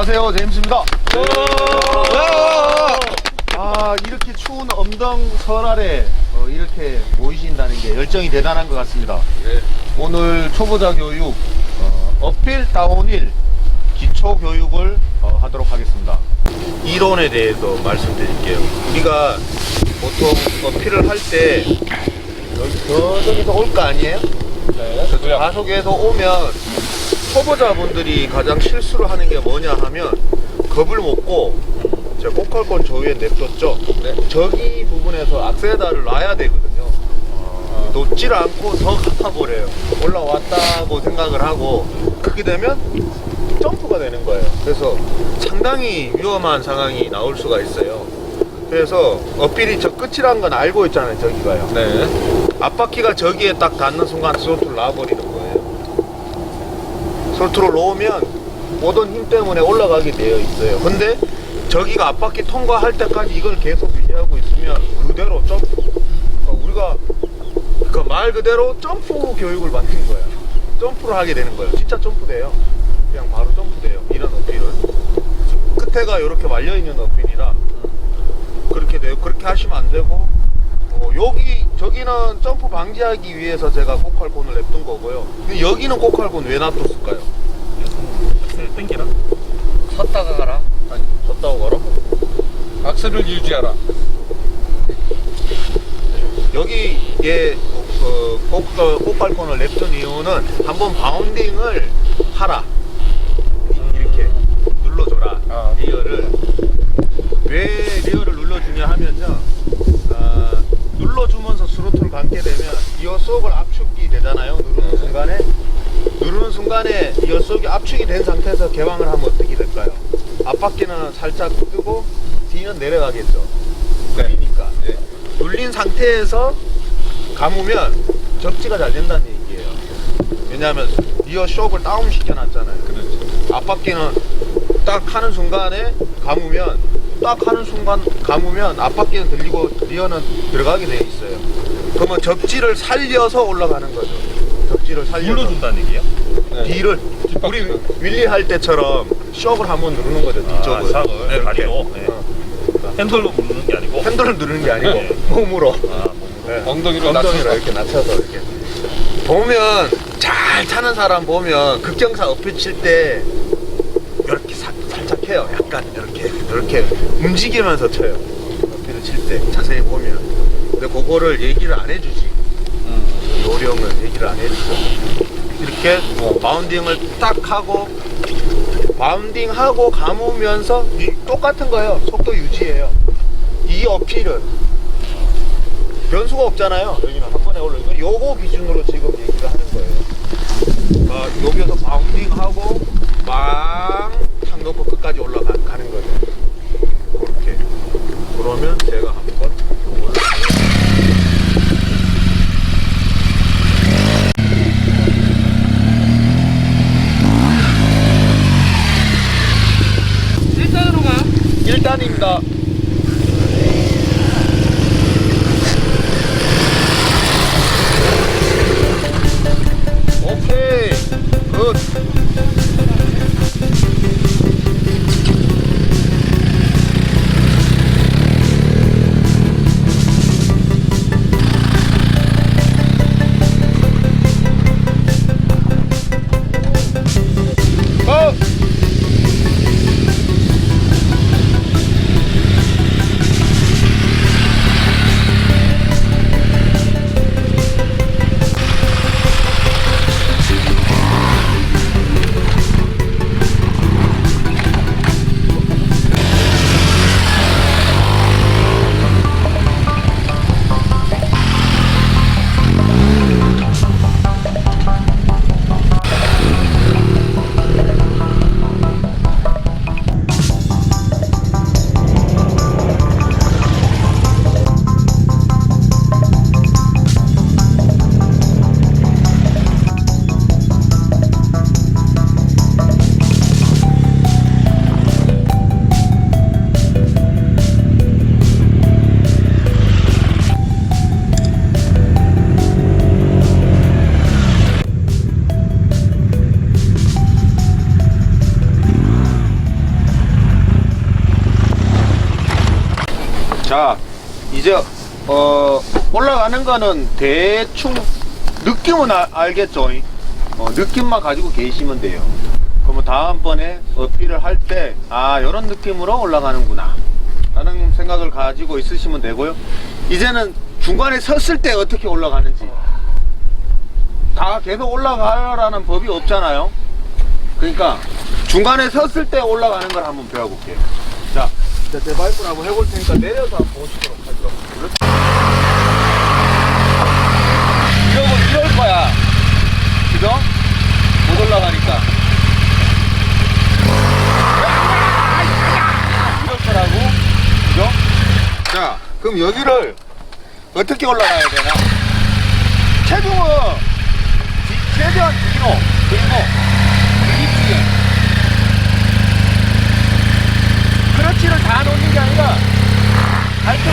안녕하세요 제임스입니다. 아 이렇게 추운 엄동 설날에 어, 이렇게 모이신다는 게 열정이 대단한 것 같습니다. 오늘 초보자 교육 어, 어필 다운힐 기초 교육을 어, 하도록 하겠습니다. 이론에 대해서 말씀드릴게요. 우리가 보통 어필을 할 때 저쪽에서 올 거 아니에요? 네, 저도요. 가속에서 오면 초보자분들이 가장 실수를 하는 게 뭐냐 하면 겁을 먹고 제가 꼬칼권 조위에 냅뒀죠. 네. 저기 부분에서 악셀다를 놔야 되거든요. 놓질 않고 더 갚아버려요. 올라왔다고 생각을 하고 그렇게 되면 점프가 되는 거예요. 그래서 상당히 위험한 상황이 나올 수가 있어요. 그래서 어필이 저 끝이란 건 알고 있잖아요. 저기가요. 네. 앞바퀴가 저기에 딱 닿는 순간 스로틀을 놔버리는 스로틀을 놓으면 모든 힘 때문에 올라가게 되어 있어요. 근데 저기가 앞바퀴 통과할 때까지 이걸 계속 유지하고 있으면 그대로 점프. 어, 우리가 그 말 그대로 점프 교육을 받는 거야. 점프를 하게 되는 거예요. 진짜 점프돼요. 그냥 바로 점프돼요. 이런 어필은. 끝에가 이렇게 말려 있는 어필이라 그렇게 돼요. 그렇게 하시면 안 되고 어, 여기 저기는 점프 방지하기 위해서 제가 꼬칼콘을 냅둔 거고요. 근데 여기는 꼬칼콘 왜 놔뒀을까요? 땡기라. 섰다가 가라. 아니 졌다고 걸어? 악셀을 유지하라. 여기 얘 그, 꼬칼, 꼬칼콘을 냅둔 이유는 한번 바운딩을 하라. 이- 이렇게 눌러줘라. 아. 리어를 왜 리어를 눌러주냐 하면요. 아, 눌러주면서 스로틀을 감게 되면 이어 속을 압축이 되잖아요. 누르는 순간에 누르는 순간에 이어 속이 압축이 된 상태에서 개방을 하면 어떻게 될까요? 앞바퀴는 살짝 뜨고 뒤는 내려가겠죠. 네. 눌리니까 네. 눌린 상태에서 감으면 적지가 잘 된다는 얘기예요. 왜냐하면 리어 쇼크를 다운 시켜놨잖아요. 그렇지. 앞바퀴는 딱 하는 순간에 감으면 딱 하는 순간 감으면 앞바퀴는 들리고 리어는 들어가게 돼 있어요. 그러면 접지를 살려서 올라가는 거죠. 접지를 살려서 눌러준다는 얘기야? 네. 뒤를 우리 윌리 할 때처럼 쇼크를 한번 누르는 거죠. 뒤쪽을. 아, 샥을 네, 이렇게. 다리로. 네. 어. 핸들로 누르는 게 아니고. 핸들을 누르는 게 아니고 네. 몸으로. 아, 네. 엉덩이로 엉덩이로 낮춰서. 이렇게 낮춰서 이렇게 보면 잘 타는 사람 보면 극경사 어필 칠때 이렇게 사- 살짝 해요 약간 이렇게 이렇게 움직이면서 쳐요 어필을 칠 때 자세히 보면 근데 그거를 얘기를 안 해주지 음. 요령은 얘기를 안 해주죠 이렇게 바운딩을 딱 하고 바운딩하고 감으면서 이- 똑같은 거예요 속도 유지해요 이 어필은 변수가 없잖아요. 여기는 한 번에 올라. 이거 요거 기준으로 지금 얘기를 하는 거예요. 그러니까 여기서 바운딩하고 빵탁 놓고 끝까지 올라가는. 그렇게. 그러면 제가 한번 요거를 일단으로 가. 1단입니다. 자, 이제 어, 올라가는 거는 대충 느낌은 아- 알겠죠? 어, 느낌만 가지고 계시면 돼요. 그러면 다음번에 어필을 할 때, 아, 이런 느낌으로 올라가는구나. 라는 생각을 가지고 있으시면 되고요. 이제는 중간에 섰을 때 어떻게 올라가는지. 다 계속 올라가라는 법이 없잖아요. 그러니까 중간에 섰을 때 올라가는 걸 한번 배워볼게요. 자, 자, 제 바이크를 한번 해볼 테니까 내려서 한번 보시도록 하죠. 이러고 이럴 거야. 그죠? 못 올라가니까. 이럴 거라고. 그죠? 자, 그럼 여기를 어떻게 올라가야 되나? 체중은 뒤- 최대한 뒤로, 그리고 뒤뒤에 크러치를 다 놓는 게 아니라 발등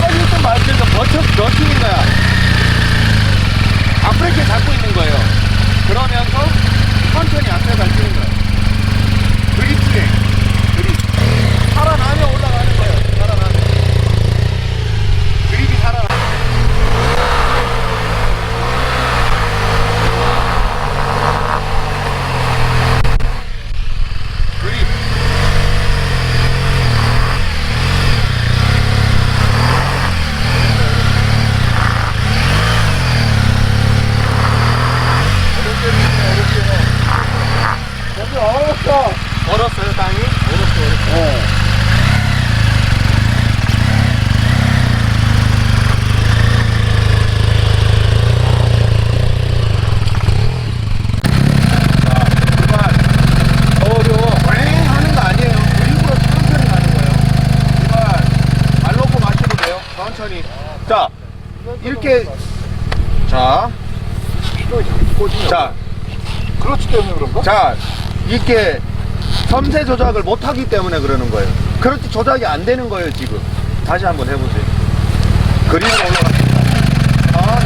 꺼질 말든가 버텨 버티는 거야. 앞브레이크 잡고 있는 거예요. 그러면서 천천히 앞에 갈 뛰는 거야. 그립 주행 그립 살아나면 올라가는 거예요 살아나면 그립이 살아나 그립 여기 얼었어. 얼었어요, 땅이? 얼었어, 얼었어. 어려워. 왱 하는 거 아니에요. 일부러 천천히 가는 거예요. 제발 말 놓고 마셔도 돼요. 천천히. 자, 이렇게. 자. 자, 그렇지 때문에 그런가? 자, 이렇게 섬세 조작을 못하기 때문에 그러는 거예요. 그렇지 조작이 안 되는 거예요, 지금. 다시 한번 해보세요. 그림으로 올라갑니다. 아,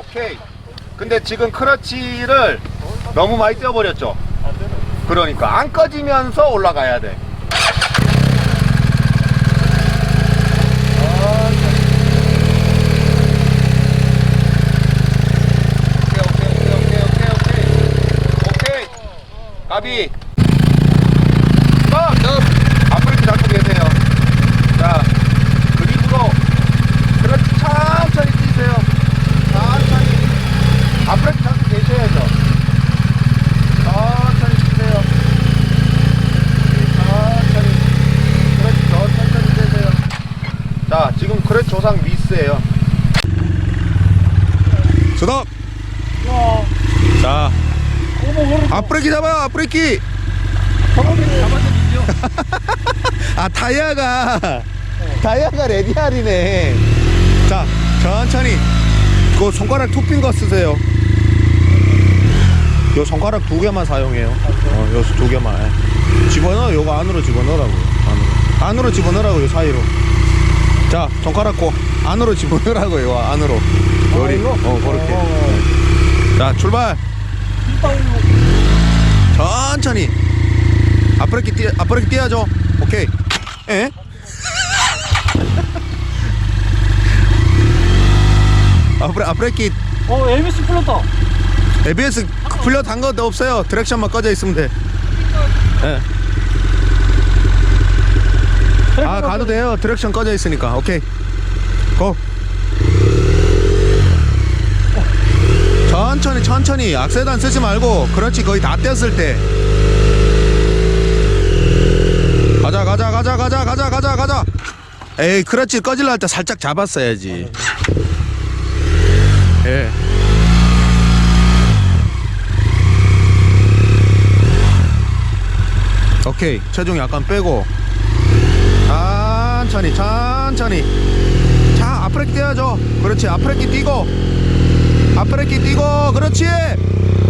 오케이. 근데 지금 크러치를 너무 많이 떼어버렸죠? 그러니까 안 꺼지면서 올라가야 돼. 오케이, 오케이, 오케이, 오케이, 오케이. 오케이. 가비. 스톱! 앞으로 잡고 계세요. 자, 그립으로. 그렇지, 천천히 뛰세요. 천천히. 앞으로 잡고 계셔야죠. 천천히 뛰세요. 천천히. 그렇지, 더 천천히 뛰세요. 자, 지금 크레 조상 미스예요. 스톱! 자, 잡아요, 앞브레이크! 아, 타이어가, 타이어가 레디알이네. 자, 천천히. 그 손가락 투핀 거 쓰세요. 요 손가락 두 개만 사용해요. 어, 요두 개만. 예. 집어넣어, 요거 안으로 집어넣으라고요. 안으로. 안으로 집어넣으라고 요, 사이로. 자, 손가락 고 안으로 집어넣으라고 요, 안으로. 요리. 어, 그렇게. 자, 출발! 천천히. 앞브레이크 뛰, 앞브레이크 뛰어줘. 오케이. 에? 앞브레, 앞브레이크 어, ABS 풀렸다. ABS 풀려 단 것도 없어요. 드렉션만 꺼져 있으면 돼. 예. 아 가도 돼요. 드렉션 꺼져 있으니까. 오케이. 고. 천천히 천천히. 악세단 쓰지 말고. 그렇지 거의 다 뗐을 때. 가자 가자 가자 가자 가자 가자 가자. 에이 그렇지. 꺼질라 할 때 살짝 잡았어야지. 예. 오케이. 체중 약간 빼고. 천천히 천천히. 자 앞브레이크 떼야죠. 그렇지. 앞브레이크 뛰고 앞브레이크 뛰고 그렇지.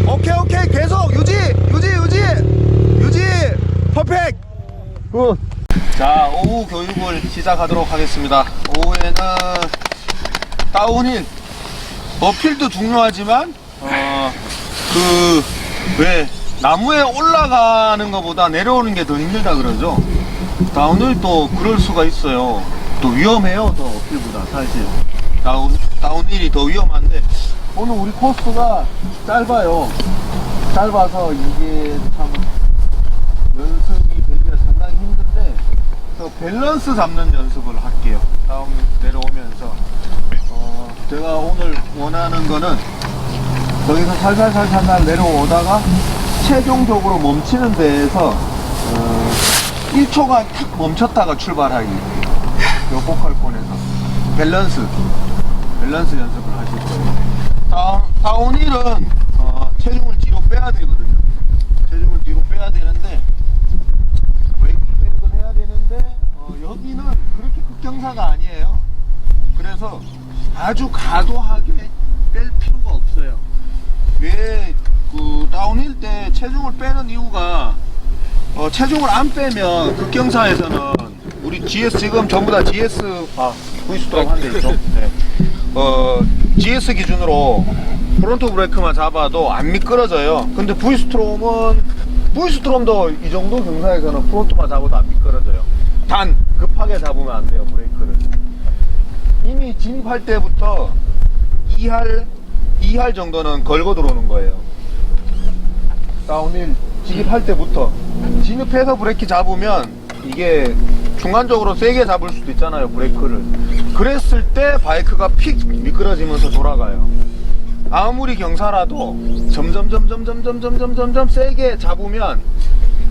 오케이 오케이. 계속 유지 유지 유지. 유지. 퍼펙트. 굿자 오후 교육을 시작하도록 하겠습니다. 오후에는 다운힐 어필도 중요하지만 어 그 왜 나무에 올라가는 것보다 내려오는 게 더 힘들다 그러죠. 다운힐 또 그럴 수가 있어요. 또 위험해요 더 어필보다 사실. 다운 다운힐이 더 위험한데 오늘 우리 코스가 짧아요. 짧아서 이게 참 연습이 되기가 상당히 힘든데 그래서 밸런스 잡는 연습을 할게요. 다음 내려오면서 어, 제가 오늘 원하는 거는 거기서 살살살살 내려오다가 최종적으로 멈추는 데에서 어, 1초간 탁 멈췄다가 출발하기 요 보컬콘에서 밸런스 밸런스 거예요. 다운, 다운힐은 어, 체중을 뒤로 빼야 되거든요. 체중을 뒤로 빼야 되는데 웨이크백을 해야 되는데 어, 여기는 그렇게 극경사가 아니에요. 그래서 아주 과도하게 뺄 필요가 없어요. 왜 그 다운힐 때 체중을 빼는 이유가 어, 체중을 안 빼면 극경사에서는 우리 GS 지금 전부 다 GS 아 V스트롬 한대 있죠. 네. 어 GS 기준으로 프론트 브레이크만 잡아도 안 미끄러져요. 근데 V스트롬은 V스트롬도 이 정도 경사에서는 프론트만 잡아도 안 미끄러져요. 단 급하게 잡으면 안 돼요 브레이크를. 이미 진입할 때부터 2할 2할 정도는 걸고 들어오는 거예요. 다운힐 진입할 때부터 진입해서 브레이크 잡으면 이게 중간적으로 세게 잡을 수도 있잖아요 브레이크를 그랬을 때 바이크가 픽 미끄러지면서 돌아가요 아무리 경사라도 점점 점점 점점 점점 점점 세게 잡으면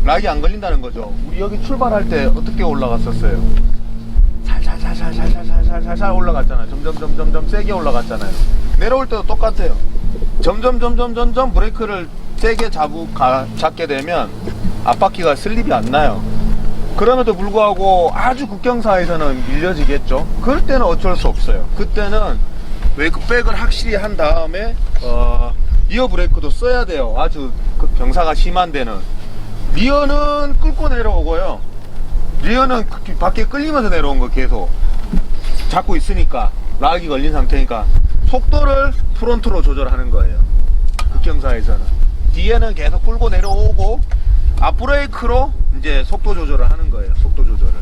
락이 안 걸린다는 거죠 우리 여기 출발할 때 어떻게 올라갔었어요 살살살살살살살살 올라갔잖아요 점점 점 점 점 점 세게 올라갔잖아요 내려올 때도 똑같아요 점점 점점 점점 브레이크를 세게 잡고 가, 잡게 되면 앞바퀴가 슬립이 안 나요. 그럼에도 불구하고 아주 극경사에서는 밀려지겠죠. 그럴 때는 어쩔 수 없어요. 그때는 웨이크백을 확실히 한 다음에 어, 리어 브레이크도 써야 돼요. 아주 그 경사가 심한 데는 리어는 끌고 내려오고요. 리어는 그 밖에 끌리면서 내려온 거 계속 잡고 있으니까 락이 걸린 상태니까 속도를 프론트로 조절하는 거예요. 극경사에서는 뒤에는 계속 끌고 내려오고 앞브레이크로 이제 속도 조절을 하는 거예요. 속도 조절을.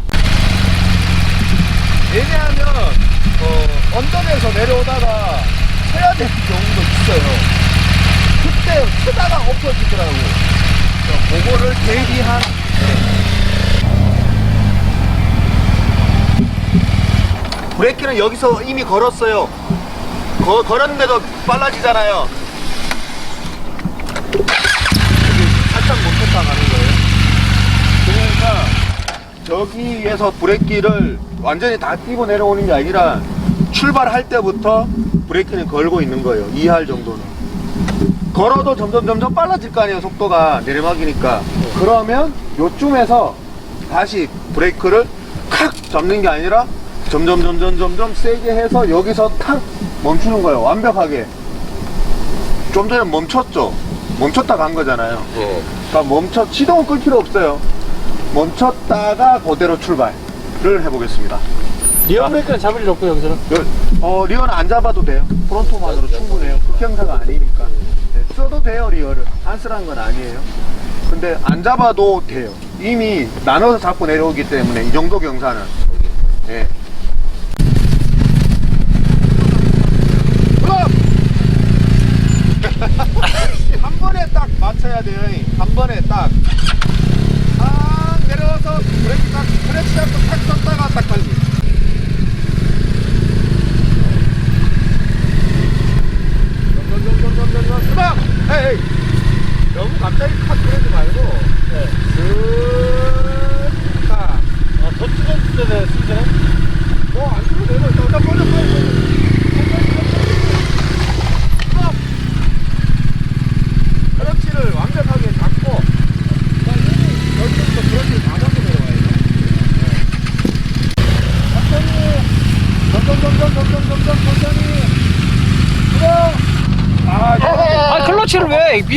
왜냐하면 어, 언덕에서 내려오다가 쳐야 되는 경우도 있어요. 그때 치다가 엎어지더라고. 그거를 대비한 브레이크는 여기서 이미 걸었어요. 거, 걸었는데도 빨라지잖아요. 살짝 멈췄다 가는 거예요. 저기에서 브레이크를 완전히 다 띄고 내려오는 게 아니라 출발할 때부터 브레이크는 걸고 있는 거예요. 2할 정도는. 걸어도 점점 점점 빨라질 거 아니에요. 속도가 내리막이니까. 그러면 요쯤에서 다시 브레이크를 칵 잡는 게 아니라 점점 점점 점점 세게 해서 여기서 탁 멈추는 거예요. 완벽하게. 좀 전에 멈췄죠. 멈췄다 간 거잖아요. 그러니까 멈춰 시동은 끌 필요 없어요. 멈췄다가 그대로 출발을 해보겠습니다. 리어 브레이크는 잡을 일 없고 여기서는 여- 어, 리어는 안 잡아도 돼요. 프론토만으로 충분해요. 극형사가 아니니까. 네, 써도 돼요, 리어를. 안 쓰라는 건 아니에요. 근데 안 잡아도 돼요. 이미 나눠서 잡고 내려오기 때문에 이 정도 경사는. 예. 한 번에 딱 맞춰야 돼요. 한 번에 딱. 아, 내려와서 브레이크 딱, 브레이크 잡고 탁 섰다가 딱 달리. 점점점점점점 수박! 에이! 너무 갑자기 칵 그러지 말고 네. 쓱 딱. 아, 더 뜨거울 때는 쓰잖아 뭐안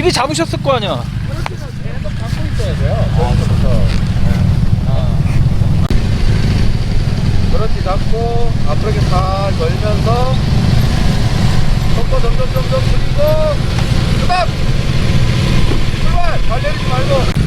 미리 잡으셨을 거 아니야. 그렇지 잡고 앞으로 이렇게 잘 걸면서 속도 점점 점점 줄이고 출발! 출발! 달려있지 말고